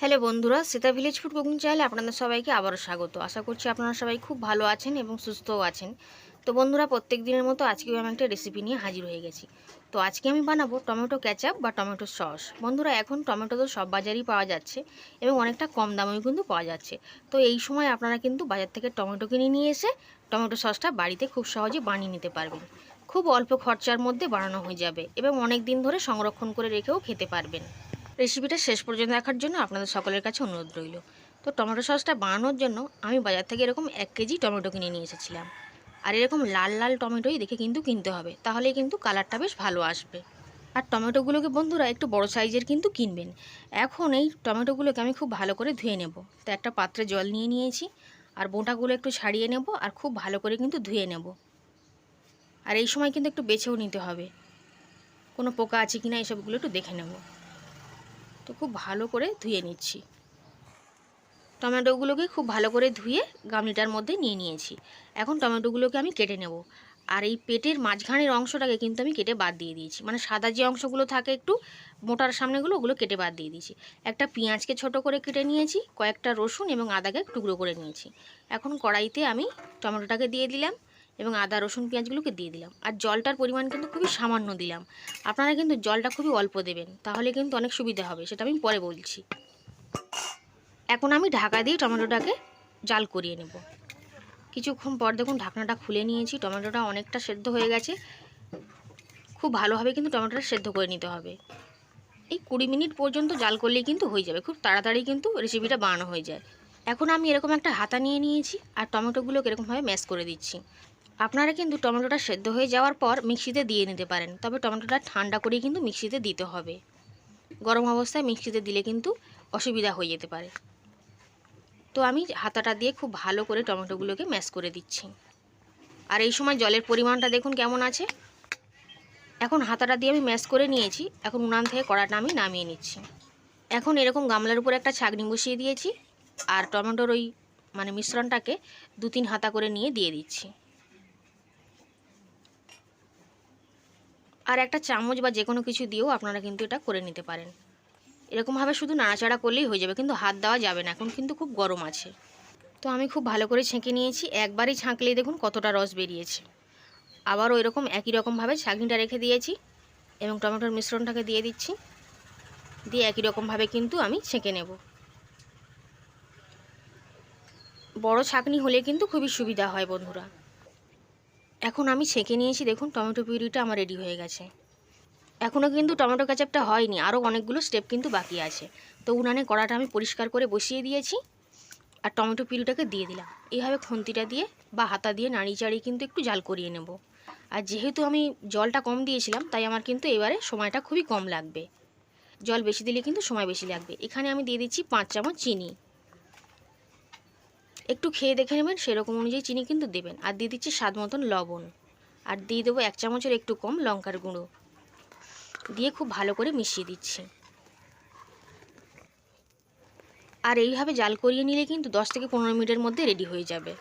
Hello বন্ধুরা, Sita village food cooking চ্যানেলে আপনাদের সবাইকে আবারও স্বাগত। আশা করছি আপনারা সবাই খুব ভালো আছেন এবং সুস্থও আছেন। তো বন্ধুরা প্রত্যেক দিনের মতো আজকেও আমি একটা রেসিপি নিয়ে হাজির হয়ে গেছি। তো আজকে আমি বানাবো টমেটো ক্যাচাপ বা টমেটো সস। বন্ধুরা, এখন টমেটো তো সব বাজারেই পাওয়া যাচ্ছে এবং অনেকটা কম দামেও কিন্তু পাওয়া যাচ্ছে। তো এই সময় আপনারা কিন্তু বাজার থেকে টমেটো কিনে নিয়ে এসে টমেটো সসটা বাড়িতে খুব সহজে বানিয়ে নিতে পারবেন। খুব অল্প খরচার মধ্যে বানানো হয়ে যাবে এবং অনেক দিন ধরে সংরক্ষণ করে রেখেও খেতে পারবেন। রেসিপিটা শেষ পর্যন্ত দেখার জন্য আপনাদের সকলের কাছে অনুরোধ রইল। তো টমেটো সসটা বানানোর জন্য আমি বাজার থেকে এরকম এক কেজি টমেটো কিনে নিয়ে এসেছিলাম। আর এরকম লাল লাল টমেটোই দেখে কিন্তু কিনতে হবে তাহলে কিন্তু কালারটা বেশ ভালো আসবে। আর টমেটোগুলোকে বন্ধুরা একটু বড় সাইজের কিন্তু কিনবেন। এখন এই টমেটোগুলোকে আমি খুব ভালো করে ধুয়ে নেব। তো একটা পাত্রে জল নিয়ে নিয়েছি, আর বোঁটাগুলো একটু ছাড়িয়ে নেব, আর খুব ভালো করে কিন্তু ধুয়ে নেব। আর এই সময় কিন্তু একটু বেছেও নিতে হবে। কোনো পোকা আছে কি না এসবগুলো একটু দেখে নেব। তো খুব ভালো করে ধুয়ে নিচ্ছি। টমেটোগুলোকে খুব ভালো করে ধুয়ে গামলিটার মধ্যে নিয়ে নিয়েছি। এখন টমেটোগুলোকে আমি কেটে নেব। আর এই পেটের মাঝখানের অংশটাকে কিন্তু আমি কেটে বাদ দিয়ে দিয়েছি। মানে সাদা যে অংশগুলো থাকে একটু মোটার সামনেগুলো, ওগুলো কেটে বাদ দিয়ে দিয়েছি। একটা পেঁয়াজকে ছোট করে কেটে নিয়েছি, কয়েকটা রসুন এবং আদাকে টুকরো করে নিয়েছি। এখন কড়াইতে আমি টমেটোটাকে দিয়ে দিলাম। এবং আদা, রসুন, পেঁয়াজগুলোকে দিয়ে দিলাম। আর জলটার পরিমাণ কিন্তু খুবই সামান্য দিলাম। আপনারা কিন্তু জলটা খুবই অল্প দেবেন, তাহলে কিন্তু অনেক সুবিধা হবে, সেটা আমি পরে বলছি। এখন আমি ঢাকা দিয়ে টমেটোটাকে জাল করিয়ে নেব। কিছুক্ষণ পর দেখুন ঢাকনাটা খুলে নিয়েছি, টমেটোটা অনেকটা সেদ্ধ হয়ে গেছে। খুব ভালোভাবে কিন্তু টমেটোটা সেদ্ধ করে নিতে হবে। এই কুড়ি মিনিট পর্যন্ত জাল করলেই কিন্তু হয়ে যাবে, খুব তাড়াতাড়ি কিন্তু রেসিপিটা বানানো হয়ে যায়। এখন আমি এরকম একটা হাতা নিয়ে নিয়েছি, আর টমেটোগুলোকে এরকমভাবে ম্যাশ করে দিচ্ছি। আপনারা কিন্তু টমেটোটা সেদ্ধ হয়ে যাওয়ার পর মিক্সিতে দিয়ে নিতে পারেন। তবে টমেটোটা ঠান্ডা করে কিন্তু মিক্সিতে দিতে হবে। গরম অবস্থায় মিক্সিতে দিলে কিন্তু অসুবিধা হয়ে যেতে পারে। তো আমি হাতাটা দিয়ে খুব ভালো করে টমেটোগুলোকে ম্যাশ করে দিচ্ছি। আর এই সময় জলের পরিমাণটা দেখুন কেমন আছে। এখন হাতাটা দিয়ে আমি ম্যাশ করে নিয়েছি। এখন উনান থেকে কড়াটা আমি নামিয়ে নিচ্ছি। এখন এরকম গামলার উপরে একটা ছাগনি বসিয়ে দিয়েছি। আর টমেটোর ওই মানে মিশ্রণটাকে দু তিন হাতা করে নিয়ে দিয়ে দিচ্ছি। আর একটা চামচ বা যে কোনো কিছু দিয়েও আপনারা কিন্তু এটা করে নিতে পারেন। এরকমভাবে শুধু নাড়াচাড়া করলেই হয়ে যাবে, কিন্তু হাত দেওয়া যাবে না, এখন কিন্তু খুব গরম আছে। তো আমি খুব ভালো করে ছেঁকে নিয়েছি, একবারই ছাঁকলেই দেখুন কতটা রস বেরিয়েছে। আবারও এরকম একই রকমভাবে ছাঁকনিটা রেখে দিয়েছি এবং টমেটোর মিশ্রণটাকে দিয়ে দিচ্ছি। দিয়ে একই রকমভাবে কিন্তু আমি ছেঁকে নেব। বড় ছাঁকনি হলে কিন্তু খুবই সুবিধা হয় বন্ধুরা। এখন আমি ছেঁকে নিয়েছি, দেখুন, টমেটো পিউরিটা আমার রেডি হয়ে গেছে। এখনও কিন্তু টমেটো কেচাপটা হয়নি আরও অনেকগুলো স্টেপ কিন্তু বাকি আছে। তো উনানে কড়াটা আমি পরিষ্কার করে বসিয়ে দিয়েছি আর টমেটো পিউরিটাকে দিয়ে দিলাম। এইভাবে খুন্তিটা দিয়ে বা হাতা দিয়ে নাড়িয়ে চাড়িয়ে কিন্তু একটু জাল করিয়ে নেব। আর যেহেতু আমি জলটা কম দিয়েছিলাম, তাই আমার কিন্তু এবারে সময়টা খুবই কম লাগবে। জল বেশি দিলে কিন্তু সময় বেশি লাগবে। এখানে আমি দিয়ে দিচ্ছি পাঁচ চামচ চিনি। একটু খেয়ে দেখে নেবেন, সেরকম অনুযায়ী চিনি কিন্তু দেবেন। আর দিয়ে দিচ্ছি স্বাদ মতন লবণ। আর দিয়ে দেবো এক চামচের একটু কম লঙ্কার গুঁড়ো। দিয়ে খুব ভালো করে মিশিয়ে দিচ্ছি। আর এইভাবে জাল করিয়ে নিলে কিন্তু দশ থেকে পনেরো মিনিটের মধ্যে রেডি হয়ে যাবে।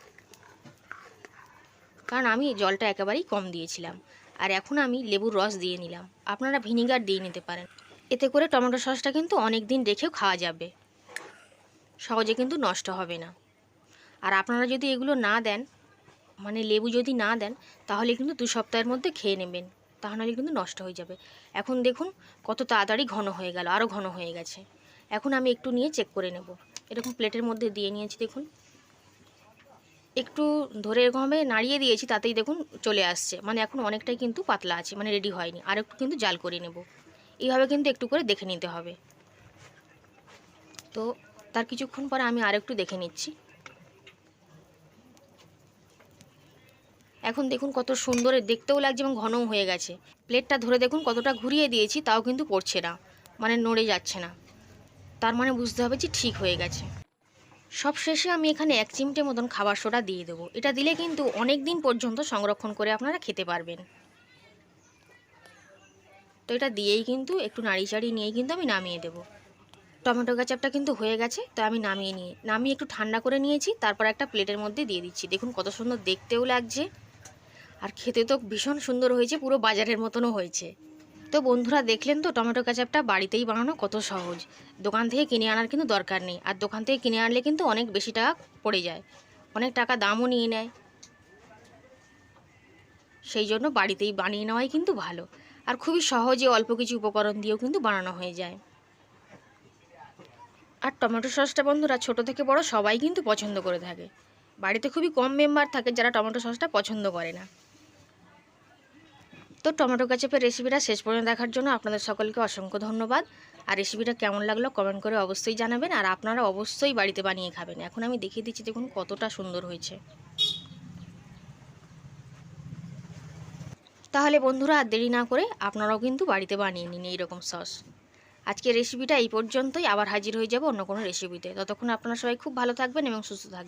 কারণ আমি জলটা একেবারেই কম দিয়েছিলাম। আর এখন আমি লেবুর রস দিয়ে নিলাম। আপনারা ভিনিগার দিয়ে নিতে পারেন। এতে করে টমেটো সসটা কিন্তু অনেক দিন রেখেও খাওয়া যাবে। সহজে কিন্তু নষ্ট হবে না। আর আপনারা যদি এগুলো না দেন মানে লেবু যদি না দেন, তাহলে কিন্তু দু সপ্তাহের মধ্যে খেয়ে নেবেন। তা তাহলে কিন্তু নষ্ট হয়ে যাবে। এখন দেখুন কত তাড়াতাড়ি ঘন হয়ে গেল আরও ঘন হয়ে গেছে। এখন আমি একটু নিয়ে চেক করে নেব। এরকম প্লেটের মধ্যে দিয়ে নিয়েছি দেখুন। একটু ধরে এরকমভাবে নাড়িয়ে দিয়েছি, তাতেই দেখুন চলে আসছে। মানে এখন অনেকটাই কিন্তু পাতলা আছে মানে রেডি হয়নি। আর একটু কিন্তু জাল করে নেব। এইভাবে কিন্তু একটু করে দেখে নিতে হবে। তো তার কিছুক্ষণ পরে আমি আর একটু দেখে নিচ্ছি। এখন দেখুন কত সুন্দর দেখতেও লাগছে এবং ঘনও হয়ে গেছে। প্লেটটা ধরে দেখুন কতটা ঘুরিয়ে দিয়েছি, তাও কিন্তু পড়ছে না। মানে নড়ে যাচ্ছে না। তার মানে বুঝতে হবে যে ঠিক হয়ে গেছে। সব শেষে আমি এখানে এক চিমটে মতন খাবার সোডা দিয়ে দেবো। এটা দিলে কিন্তু অনেক দিন পর্যন্ত সংরক্ষণ করে আপনারা খেতে পারবেন। তো এটা দিয়েই কিন্তু একটু নাড়ি চাড়ি নিয়েই কিন্তু আমি নামিয়ে দেবো। টমেটো গাচাপটা কিন্তু হয়ে গেছে, তো আমি নামিয়ে নিয়ে, নামিয়ে একটু ঠান্ডা করে নিয়েছি, তারপর একটা প্লেটের মধ্যে দিয়ে দিচ্ছি। দেখুন কত সুন্দর দেখতেও লাগছে। আর খেতে তো ভীষণ সুন্দর হয়েছে, পুরো বাজারের মতনও হয়েছে। তো বন্ধুরা, দেখলেন তো, টমেটো কেচাপটা বাড়িতেই বানানো কত সহজ। দোকান থেকে কিনে আনার কিন্তু দরকার নেই, আর দোকান থেকে কিনে আনলে কিন্তু অনেক বেশি টাকা পড়ে যায়। অনেক টাকা দামও নিয়ে নেয়। সেই জন্য বাড়িতেই বানিয়ে নেওয়াই কিন্তু ভালো। আর খুবই সহজে অল্প কিছু উপকরণ দিয়েও কিন্তু বানানো হয়ে যায়। আর টমেটো সসটা বন্ধুরা, ছোট থেকে বড় সবাই কিন্তু পছন্দ করে থাকে। বাড়িতে খুবই কম মেম্বার থাকে যারা টমেটো সসটা পছন্দ করে না। তো টমেটো কেচাপের রেসিপিটা শেষ পর্যন্ত দেখার জন্য আপনাদের সকলকে অসংখ্য ধন্যবাদ। আর রেসিপিটা কেমন লাগল কমেন্ট করে অবশ্যই জানাবেন। আর আপনারা অবশ্যই বাড়িতে বানিয়ে খাবেন। এখন আমি দেখিয়ে দিচ্ছি দেখুন কতটা সুন্দর হয়েছে। তাহলে বন্ধুরা আর দেরি না করে আপনারাও কিন্তু বাড়িতে বানিয়ে নিন এইরকম সস আজকের রেসিপিটা এই পর্যন্তই। আবার হাজির হয়ে যাব অন্য কোনো রেসিপিতে ততক্ষণ আপনারা সবাই খুব ভালো থাকবেন এবং সুস্থ থাকবেন।